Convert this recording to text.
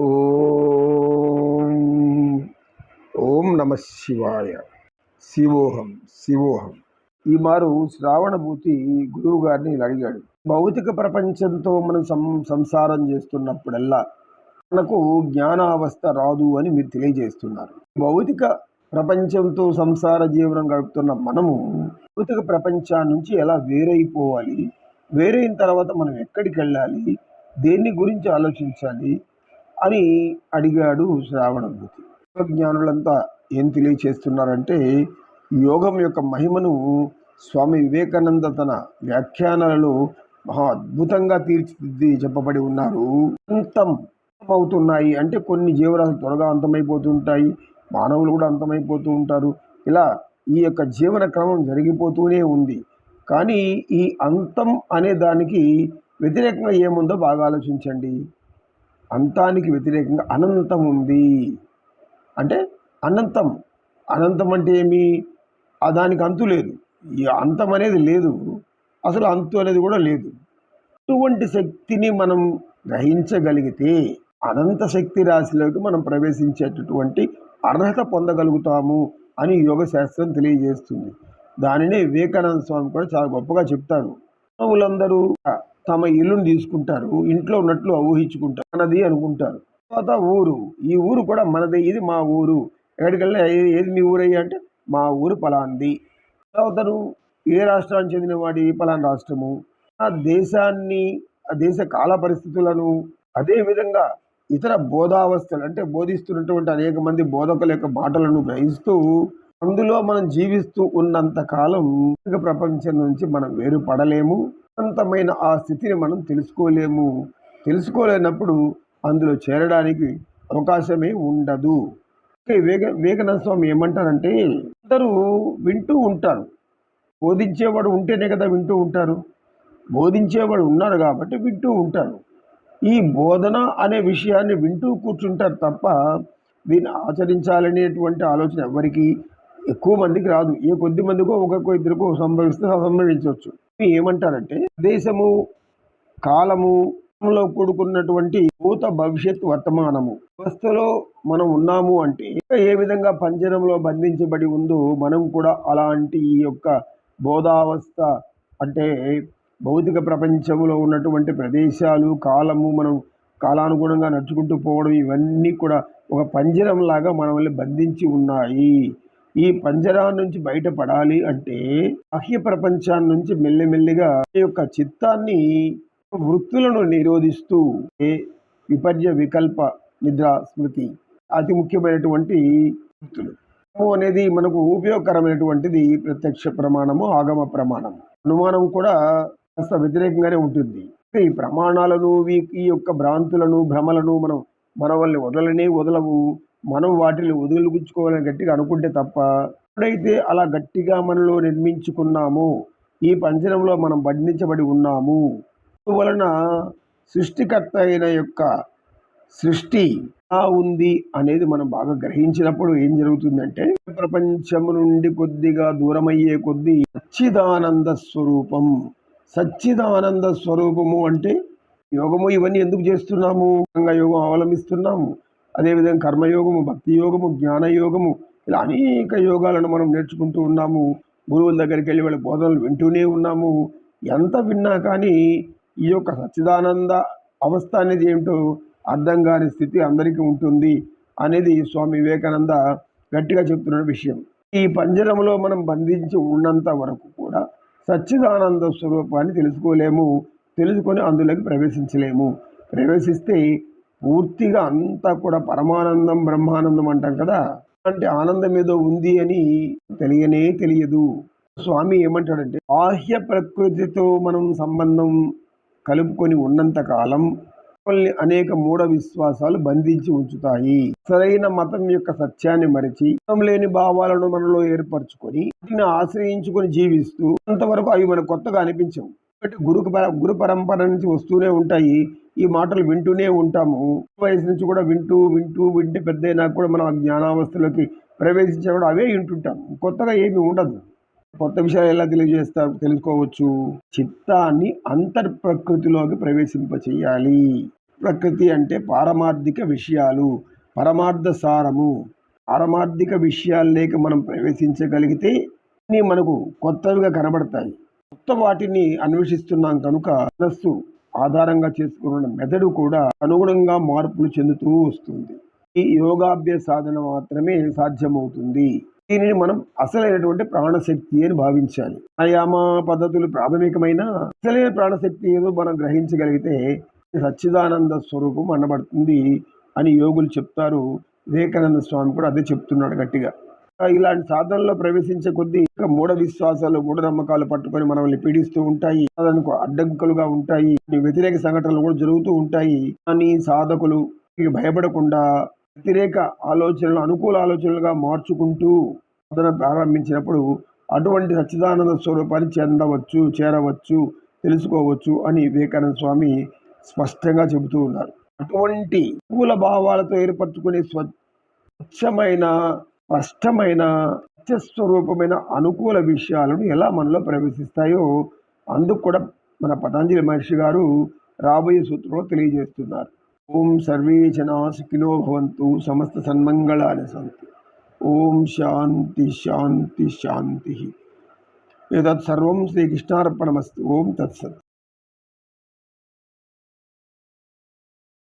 ఓం. ఓం నమ శివాయ. శివోహం శివోహం. ఈ మారు శ్రావణభూతి గురువు గారిని ఇలా అడిగాడు. భౌతిక ప్రపంచంతో మనం సం సంసారం చేస్తున్నప్పుడల్లా మనకు జ్ఞానావస్థ రాదు అని మీరు తెలియజేస్తున్నారు. భౌతిక ప్రపంచంతో సంసార జీవనం గడుపుతున్న మనము భౌతిక ప్రపంచాన్ని నుంచి ఎలా వేరైపోవాలి? వేరైన తర్వాత మనం ఎక్కడికి వెళ్ళాలి దేన్ని గురించి ఆలోచించాలి? అని అడిగాడు శ్రావణభూతి యోగజ్ఞానులంతా ఏం తెలియచేస్తున్నారంటే యోగం యొక్క మహిమను స్వామి వివేకానంద తన వ్యాఖ్యానాలలో మహా అద్భుతంగా తీర్చిదిద్ది చెప్పబడి ఉన్నారు. అంతం అవుతున్నాయి. అంటే కొన్ని జీవరాశులు త్వరగా అంతమైపోతుంటాయి. మానవులు కూడా అంతమైపోతూ ఉంటారు. ఇలా ఈ యొక్క జీవన క్రమం జరిగిపోతూనే ఉంది. కానీ ఈ అంతం అనే దానికి వ్యతిరేకంగా ఏముందో బాగా ఆలోచించండి. అంతానికి వ్యతిరేకంగా అనంతం ఉంది. అంటే అనంతం. అనంతం అంటే ఏమి? ఆ దానికి అంతు లేదు. ఈ అంతం అనేది లేదు. అసలు అంతు అనేది కూడా లేదు. అటువంటి శక్తిని మనం గ్రహించగలిగితే అనంత శక్తి రాశిలోకి మనం ప్రవేశించేటటువంటి అర్హత పొందగలుగుతాము అని యోగ శాస్త్రం తెలియజేస్తుంది. దానిని వివేకానంద స్వామి కూడా చాలా గొప్పగా చెప్తారు. మానవులందరూ తమ ఇల్లును తీసుకుంటారు ఇంట్లో ఉన్నట్లు ఊహించుకుంటారు మనది అనుకుంటారు. తర్వాత ఊరు ఈ ఊరు కూడా మనది ఇది మా ఊరు. ఎక్కడికి వెళ్ళినా ఏది మీ ఊరయ్యా అంటే మా ఊరు పలాంది. తర్వాత ఏ రాష్ట్రానికి చెందిన వాడి పలానా రాష్ట్రము? ఆ దేశాన్ని ఆ దేశ కాల పరిస్థితులను అదే విధంగా ఇతర బోధావస్థలు అంటే బోధిస్తున్నటువంటి అనేక మంది బోధకుల యొక్క మాటలను గ్రహిస్తూ అందులో మనం జీవిస్తూ ఉన్నంత కాలం ప్రపంచం నుంచి మనం వేరుపడలేము. అనంతమైన ఆ స్థితిని మనం తెలుసుకోలేము. తెలుసుకోలేనప్పుడు అందులో చేరడానికి అవకాశమే ఉండదు. వేగ వివేక వివేకానంద స్వామి ఏమంటారంటే అందరూ వింటూ ఉంటారు. బోధించేవాడు ఉంటేనే కదా వింటూ ఉంటారు. బోధించేవాడు ఉన్నారు కాబట్టి వింటూ ఉంటారు. ఈ బోధన అనే విషయాన్ని వింటూ కూర్చుంటారు తప్ప దీన్ని ఆచరించాలనేటువంటి ఆలోచన ఎవరికి ఎక్కువ మందికి రాదు. ఏ కొద్ది మందికో ఒకరికో ఇద్దరికో సంభవిస్తే సంభవించవచ్చు. ఏమంటారంటే దేశము కాలము లో కూడుకున్నటువంటి భూత భవిష్యత్ వర్తమానము. వ్యవస్థలో మనం ఉన్నాము అంటే ఏ విధంగా పంజరంలో బంధించబడి ఉందో మనం కూడా అలాంటి ఈ యొక్క బోధావస్థ అంటే భౌతిక ప్రపంచంలో ఉన్నటువంటి ప్రదేశాలు కాలము మనం కాలానుగుణంగా నడుచుకుంటూ పోవడం ఇవన్నీ కూడా ఒక పంజరం లాగా మనల్ని బంధించి ఉన్నాయి. ఈ పంజరా నుంచి బయటపడాలి అంటే బాహ్య ప్రపంచాన్ని నుంచి మెల్లిమెల్లిగా ఈ యొక్క చిత్తాన్ని వృత్తులను నిరోధిస్తూ విపర్య వికల్ప నిద్ర స్మృతి అతి ముఖ్యమైనటువంటి వృత్తులు. అనేది మనకు ఉపయోగకరమైనటువంటిది ప్రత్యక్ష ప్రమాణము ఆగమ ప్రమాణం. అనుమానం కూడా కాస్త వ్యతిరేకంగానే ఉంటుంది. ఈ ప్రమాణాలను వీ- ఈ యొక్క భ్రాంతులను భ్రమలను మనం మన వాళ్ళని వదలనే వదలవు. మనం వాటిని వదిలిపుచ్చుకోవాలని గట్టిగా అనుకుంటే తప్ప ఎప్పుడైతే అలా గట్టిగా మనలో నిర్మించుకున్నామో ఈ పంజరంలో మనం బంధించబడి ఉన్నాము. అందువలన సృష్టికర్త అయిన యొక్క సృష్టి ఎలా ఉంది అనేది మనం బాగా గ్రహించినప్పుడు ఏం జరుగుతుందంటే ప్రపంచం నుండి కొద్దిగా దూరమయ్యే కొద్దీ సచ్చిదానంద స్వరూపం. సచ్చిదానంద స్వరూపము అంటే యోగము ఇవన్నీ ఎందుకు చేస్తున్నాము? యోగం అవలంబిస్తున్నాము. అదేవిధంగా కర్మయోగము భక్తి యోగము జ్ఞానయోగము ఇలా అనేక యోగాలను మనం నేర్చుకుంటూ ఉన్నాము. గురువుల దగ్గరికి వెళ్ళి వాళ్ళ బోధనలు వింటూనే ఉన్నాము. ఎంత విన్నా కానీ ఈ యొక్క సచ్చిదానంద అవస్థ అనేది ఏమిటో అర్థం కాని స్థితి అందరికీ ఉంటుంది అనేది స్వామి వివేకానంద గట్టిగా చెప్తున్న విషయం. ఈ పంజరంలో మనం బంధించి ఉన్నంత వరకు కూడా సచ్చిదానంద స్వరూపాన్ని తెలుసుకోలేము తెలుసుకొని అందులోకి ప్రవేశించలేము. ప్రవేశిస్తే పూర్తిగా అంతా కూడా పరమానందం బ్రహ్మానందం అంటాం కదా? అంటే ఆనందం ఏదో ఉంది అని తెలియనే తెలియదు. స్వామి ఏమంటాడంటే బాహ్య ప్రకృతితో మనం సంబంధం కలుపుకొని ఉన్నంత కాలం మనల్ని అనేక మూఢ విశ్వాసాలు బంధించి ఉంచుతాయి. సరైన మతం యొక్క సత్యాన్ని మరిచి మతం లేని భావాలను మనలో ఏర్పరచుకొని వాటిని ఆశ్రయించుకొని జీవిస్తూ అంతవరకు అవి మనకు కొత్తగా అనిపించవు. గురు పర- గురు పరంపర నుంచి వస్తూనే ఉంటాయి. ఈ మాటలు వింటూనే ఉంటాము. వయసు నుంచి కూడా వింటూ వింటూ వింటే పెద్ద అయినా కూడా మనం జ్ఞానావస్థలోకి ప్రవేశించా కూడా అవే వింటుంటాం కొత్తగా ఏమీ ఉండదు. కొత్త విషయాలు ఎలా తెలియజేస్తారు తెలుసుకోవచ్చు. చిత్తాన్ని అంతర్ ప్రకృతిలోకి ప్రవేశింపచేయాలి. ప్రకృతి అంటే పారమార్థిక విషయాలు పరమార్థ సారము. పారమార్థిక విషయాలు లేక మనం ప్రవేశించగలిగితే మనకు కొత్తవిగా కనబడతాయి. కొత్త వాటిని అన్వేషిస్తున్నాం కనుక మనస్సు ఆధారంగా చేసుకున్న మెదడు కూడా అనుగుణంగా మార్పులు చెందుతూ వస్తుంది. ఈ యోగాభ్యాస సాధన మాత్రమే సాధ్యమవుతుంది. దీనిని మనం అసలైనటువంటి ప్రాణశక్తి అని భావించాలి. ఆయామ పద్ధతులు ప్రాథమికమైన అసలైన ప్రాణశక్తి ఏదో మనం గ్రహించగలిగితే సచ్చిదానంద స్వరూపం అనబడుతుంది అని యోగులు చెప్తారు. వివేకానంద స్వామి కూడా అదే చెప్తున్నాడు గట్టిగా. ఇలాంటి సాధనలో ప్రవేశించే కొద్దీ ఇంకా మూఢ విశ్వాసాలు మూఢనమ్మకాలు పట్టుకొని మనల్ని పీడిస్తూ ఉంటాయి. సాధనకు అడ్డంకులుగా ఉంటాయి. వ్యతిరేక సంఘటనలు కూడా జరుగుతూ ఉంటాయి. కానీ సాధకులు భయపడకుండా వ్యతిరేక ఆలోచనలు అనుకూల ఆలోచనలుగా మార్చుకుంటూ సాధన ప్రారంభించినప్పుడు అటువంటి సచ్చిదానంద స్వరూపాన్ని చెందవచ్చు చేరవచ్చు తెలుసుకోవచ్చు అని వివేకానంద స్వామి స్పష్టంగా చెబుతూ ఉన్నారు. అటువంటి పూల భావాలతో ఏర్పరచుకునే స్వచ్ఛమైన స్పష్టమైన స్వరూపమైన అనుకూల విషయాలను ఎలా మనలో ప్రవేశిస్తాయో అందుకు కూడా మన పతంజలి మహర్షి గారు రాబోయే సూత్రంలో తెలియజేస్తున్నారు. ఓం సర్వే జనా సుఖినో భవంతు సమస్త సన్మంగళాన్ని సంతు. ఓం శాంతి శాంతి శాంతి. ఏదత్ సర్వం శ్రీకృష్ణార్పణమస్తు. ఓం తత్సత్.